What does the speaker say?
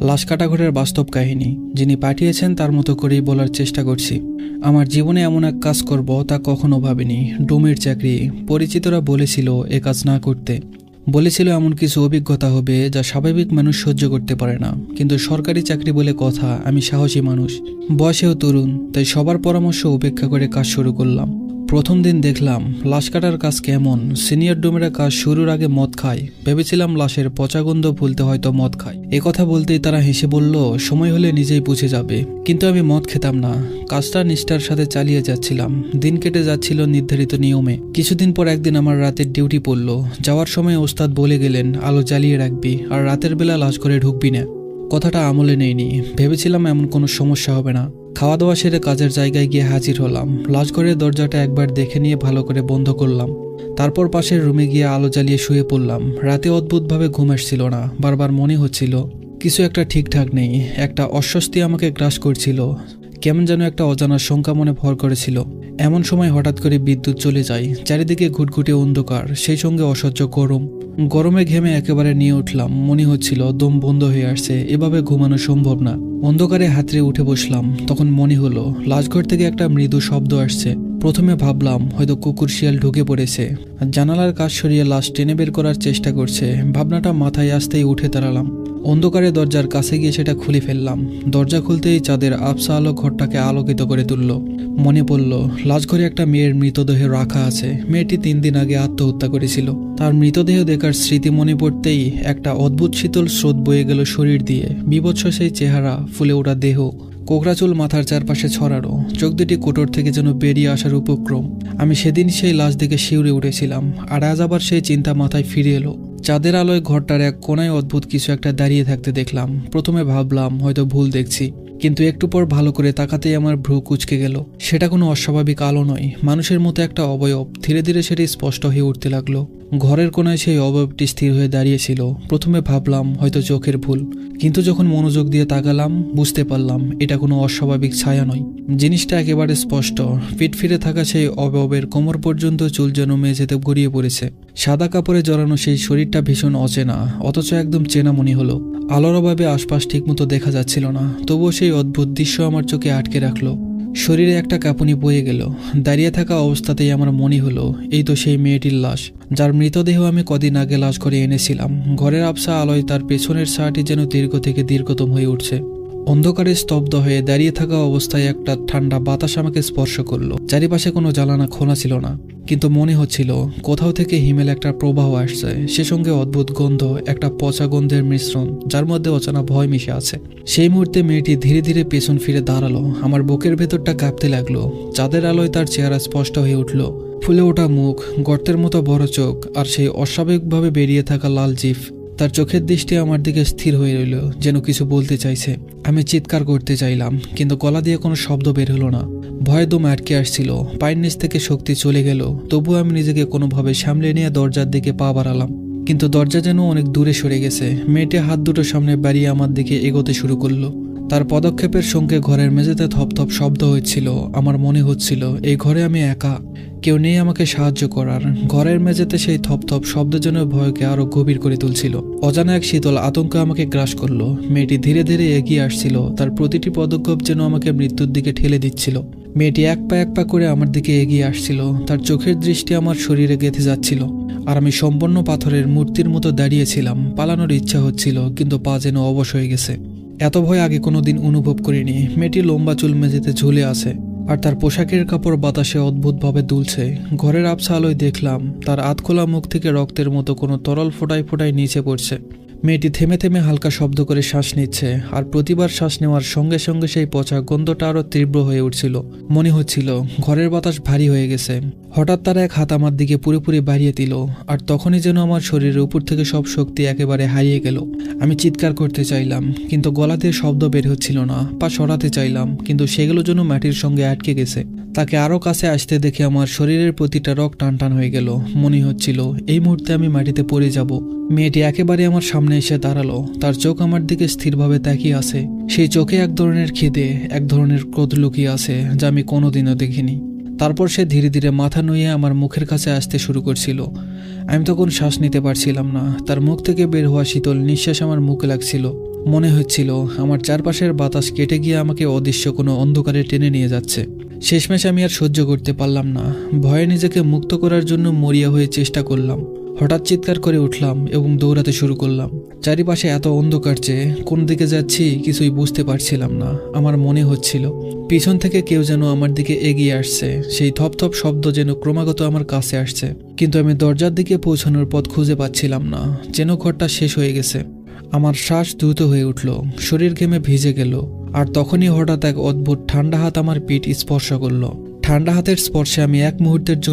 লাশ কাটাঘরের বাস্তব কাহিনী, যিনি পাঠিয়েছেন তার মতো করেই বলার চেষ্টা করছি। আমার জীবনে এমন এক কাজ করব তা কখনো ভাবিনি। ডুমের চাকরি, পরিচিতরা বলেছিল এ কাজ না করতে। বলেছিল এমন কিছু অভিজ্ঞতা হবে যা স্বাভাবিক মানুষ সহ্য করতে পারে না। কিন্তু সরকারি চাকরি বলে কথা, আমি সাহসী মানুষ। বয়সেও তরুণ, তাই সবার পরামর্শ উপেক্ষা করে কাজ শুরু করলাম। প্রথম দিন দেখলাম লাশ কাটার কাজ কেমন। সিনিয়র ডোমেরা কাজ শুরুর আগে মদ খায়। ভেবেছিলাম লাশের পচাগন্ধ ভুলতে হয়তো মদ খায়। এ কথা বলতেই তারা হেসে বলল, সময় হলে নিজেই বুঝে যাবে। কিন্তু আমি মদ খেতাম না। কাজটা নিষ্ঠার সাথে চালিয়ে যাচ্ছিলাম। দিন কেটে যাচ্ছিল নির্ধারিত নিয়মে। কিছুদিন পর একদিন আমার রাতের ডিউটি পড়ল। যাওয়ার সময় ওস্তাদ বলে গেলেন, আলো জ্বালিয়ে রাখবি, আর রাতের বেলা লাশ করে ঢুকবি না। কথাটা আমলে নেইনি ভেবেছিলাম এমন কোনো সমস্যা হবে না। খাওয়া দাওয়া সেরে কাজের জায়গায় গিয়ে হাজির হলাম। লাশঘরের দরজাটা একবার দেখে নিয়ে ভালো করে বন্ধ করলাম। তারপর পাশের রুমে গিয়ে আলো জ্বালিয়ে শুয়ে পড়লাম। রাতে অদ্ভুতভাবে ঘুম আসছিল না, বারবার মনে হচ্ছিল, কিছু একটা ঠিকঠাক নেই, একটা অস্বস্তি আমাকে গ্রাস করছিল। কেমন যেন একটা অজানা শঙ্কা মনে ভর করেছিল। এমন সময় হঠাৎ করে বিদ্যুৎ চলে যায়, চারিদিকে ঘুটঘুটে অন্ধকার, সেই সঙ্গে অসহ্য গরম। গরমে ঘেমে একেবারে নিয়ে উঠলাম, মনে হচ্ছিল দম বন্ধ হয়ে আসছে, এভাবে ঘুমানো সম্ভব না। অন্ধকারে হাতড়ে উঠে বসলাম। তখন মনে হলো, লাশঘর থেকে একটা মৃদু শব্দ আসছে। প্রথমে ভাবলাম, হয়তো কুকুর শিয়াল ঢুকে পড়েছে। জানালার কাজ সরিয়ে লাশ টেনে বের করার চেষ্টা করছে। ভাবনাটা মাথায় আসতেই উঠে দাঁড়ালাম। অন্ধকারে দরজার কাছে গিয়ে সেটা খুলে ফেললাম। দরজা খুলতেই চাঁদের আবসা আলো ঘরটাকে আলোকিত করে তুলল। মনে পড়ল, লাশঘরে একটা মেয়ের মৃতদেহ রাখা আছে। মেয়েটি তিন দিন আগে আত্মহত্যা করেছিল। তার মৃতদেহ দেখার স্মৃতি মনে পড়তেই একটা অদ্ভুত শীতল স্রোত বয়ে গেল শরীর দিয়ে। বিভৎস সেই চেহারা, ফুলে ওঠা দেহ। কোকড়াচুল মাথার চারপাশে ছড়ানো। চোখ দুটি কোটর থেকে যেন বেরিয়ে আসার উপক্রম। আমি সেদিন সেই লাশ দেখে শিউরে উঠেছিলাম। আর আজ আবার সেই চিন্তা মাথায় ফিরে এলো। চাঁদের আলোয় ঘরটার এক কোনায় অদ্ভুত কিছু একটা দাঁড়িয়ে থাকতে দেখলাম। প্রথমে ভাবলাম, হয়তো ভুল দেখছি। কিন্তু একটু পর ভালো করে তাকাতেই আমার ভ্রু কুচকে গেল। সেটা কোনো অস্বাভাবিক আলো নয়। মানুষের মতো একটা অবয়ব ধীরে ধীরে সেটি স্পষ্ট হয়ে উঠতে লাগল। ঘরের কোনায় সেই অবয়বটি স্থির হয়ে দাঁড়িয়েছিল। প্রথমে ভাবলাম, হয়তো চোখের ভুল। কিন্তু যখন মনোযোগ দিয়ে তাকালাম, বুঝতে পারলাম, এটা কোনো অস্বাভাবিক ছায়া নয়। জিনিসটা একেবারে স্পষ্ট। পিঠ ফিরে থাকা সেই অবয়বের কোমর পর্যন্ত চুল যেন মেঝেতে গড়িয়ে পড়েছে। সাদা কাপড়ে জড়ানো সেই শরীরটা ভীষণ অচেনা, অথচ একদম চেনা মনে হলো। আলোর অভাবে আশপাশ ঠিকমতো দেখা যাচ্ছিল না, তবুও সেই অদ্ভুত দৃশ্য আমার চোখে আটকে রাখল। শরীরে একটা কাঁপুনি বয়ে গেল। দাঁড়িয়ে থাকা অবস্থাতেই আমার মনে হলো, এই তো সেই মেয়েটির লাশ, যার মৃতদেহ আমি কদিন আগে লাশ করে এনেছিলাম। ঘরের আবসা আলোয় তার পেছনের সারটি যেন দীর্ঘ থেকে দীর্ঘতম হয়ে উঠছে। অন্ধকারে স্তব্ধ হয়ে দাঁড়িয়ে থাকা অবস্থায় একটা ঠান্ডা বাতাস আমাকে স্পর্শ করল। চারিপাশে কোনো জ্বালানা খোলা ছিল না, কিন্তু মনে হচ্ছিল কোথাও থেকে হিমেল একটা প্রবাহ আসছে। সে সঙ্গে অদ্ভুত গন্ধ, একটা পচা গন্ধের মিশ্রণ, যার মধ্যে অচেনা ভয় মিশে আছে। সেই মুহূর্তে মেয়েটি ধীরে ধীরে পেছন ফিরে দাঁড়াল। আমার বুকের ভেতরটা কাঁপতে লাগল। চাঁদের আলোয় তার চেহারা স্পষ্ট হয়ে উঠল। ফুলে ওঠা মুখ, গর্তের মতো বড় চোখ, আর সেই অস্বাভাবিকভাবে বেরিয়ে থাকা লাল জিফ তার চোখের দৃষ্টি আমার দিকে স্থির হয়ে রইল, যেন কিছু বলতে চাইছে। আমি চিৎকার করতে চাইলাম, কিন্তু গলা দিয়ে কোনো শব্দ বের হলো না। ভয়ে দম আটকে আসছিল, পায়ের নিচ থেকে শক্তি চলে গেল, তবুও আমি নিজেকে কোনোভাবে সামলে নিয়ে দরজার দিকে পা বাড়ালাম। কিন্তু দরজা যেন অনেক দূরে সরে গেছে, মেয়েটি হাত দুটো সামনে বাড়িয়ে আমার দিকে এগোতে শুরু করল। তার পদক্ষেপের সঙ্গে ঘরের মেঝেতে থপথপ শব্দ হচ্ছিল, আমার মনে হচ্ছিল, এই ঘরে আমি একা। কেউ নেই আমাকে সাহায্য করার। ঘরের মেঝেতে সেই থপথপ শব্দ যেন ভয়কে আরও গভীর করে তুলছিল। অজানা এক শীতল আতঙ্ক আমাকে গ্রাস করল। মেয়েটি ধীরে ধীরে এগিয়ে আসছিল। তার প্রতিটি পদক্ষেপ যেন আমাকে মৃত্যুর দিকে ঠেলে দিচ্ছিল। মেয়েটি এক পা এক পা করে আমার দিকে এগিয়ে আসছিল। তার চোখের দৃষ্টি আমার শরীরে গেঁথে যাচ্ছিল। আর আমি সম্পন্ন পাথরের মূর্তির মতো দাঁড়িয়েছিলাম। পালানোর ইচ্ছা হচ্ছিল, কিন্তু পা যেন অবশ হয়ে গেছে। এত ভয় আগে কোনোদিন অনুভব করিনি। মেয়েটি লম্বা চুল মেঝেতে ঝুলে আছে। আর তার পোশাকের কাপড় বাতাসে অদ্ভুতভাবে দুলছে। ঘরের আবছা আলোয় দেখলাম, তার আধখোলা মুখ থেকে রক্তের মতো কোনো তরল ফোটায় ফোটায় নিচে পড়ছে। মেয়েটি থেমে থেমে হালকা শব্দ করে শ্বাস নিচ্ছে, আর প্রতিবার শ্বাস নেওয়ার সঙ্গে সঙ্গে সেই পচা গন্ধটা আরও তীব্র হয়ে উঠছিল। মনে হচ্ছিল, ঘরের বাতাস ভারী হয়ে গেছে। হঠাৎ তার এক হাত আমার দিকে পুরোপুরি বাড়িয়ে দিল, আর তখনই যেন আমার শরীরের উপর থেকে সব শক্তি একেবারে হারিয়ে গেল। আমি চিৎকার করতে চাইলাম, কিন্তু গলা দিয়ে শব্দ বের হচ্ছিল না, পা সরাতে চাইলাম, কিন্তু সেগুলো যেন মাটির সঙ্গে আটকে গেছে। তাকে আরও কাছে আসতে দেখে আমার শরীরের প্রতিটা রক টান টান হয়ে গেল। মনে হচ্ছিল, এই মুহূর্তে আমি মাটিতে পড়ে যাব। মেয়েটি একেবারে আমার সামনে এসে দাঁড়াল। তার চোখ আমার দিকে স্থিরভাবে তাকিয়ে আছে। সেই চোখে এক ধরনের খিদে, এক ধরনের ক্রোধ লুকিয়ে আছে, যা আমি কোনোদিনও দেখিনি। তারপর সে ধীরে ধীরে মাথা নুয়ে আমার মুখের কাছে আসতে শুরু করছিল। আমি তখন শ্বাস নিতে পারছিলাম না। তার মুখ থেকে বের হওয়া শীতল নিঃশ্বাস আমার মুখে লাগছিল। মনে হচ্ছিল, আমার চারপাশের বাতাস কেটে গিয়ে আমাকে অদৃশ্য কোনো অন্ধকারে টেনে নিয়ে যাচ্ছে। শেষমেশ আমি আর সহ্য করতে পারলাম না। ভয়ে নিজেকে মুক্ত করার জন্য মরিয়া হয়ে চেষ্টা করলাম। হঠাৎ চিৎকার করে উঠলাম এবং দৌড়াতে শুরু করলাম। চারিপাশে এত অন্ধকার যে কোন দিকে যাচ্ছি কিছুই বুঝতে পারছিলাম না। আমার মনে হচ্ছিল, পিছন থেকে কেউ যেন আমার দিকে এগিয়ে আসছে। সেই থপথপ শব্দ যেন ক্রমাগত আমার কাছে আসছে। কিন্তু আমি দরজার দিকে পৌঁছানোর পথ খুঁজে পাচ্ছিলাম না, যেন ঘরটা শেষ হয়ে গেছে। আমার শ্বাস দ্রুত হয়ে উঠল, শরীর ঘেমে ভিজে গেল, আর তখনই হঠাৎ এক অদ্ভুত ঠান্ডা হাত আমার পিঠ স্পর্শ করল। ঠান্ডা হাতের স্পর্শে আমি এক মুহূর্তের জন্য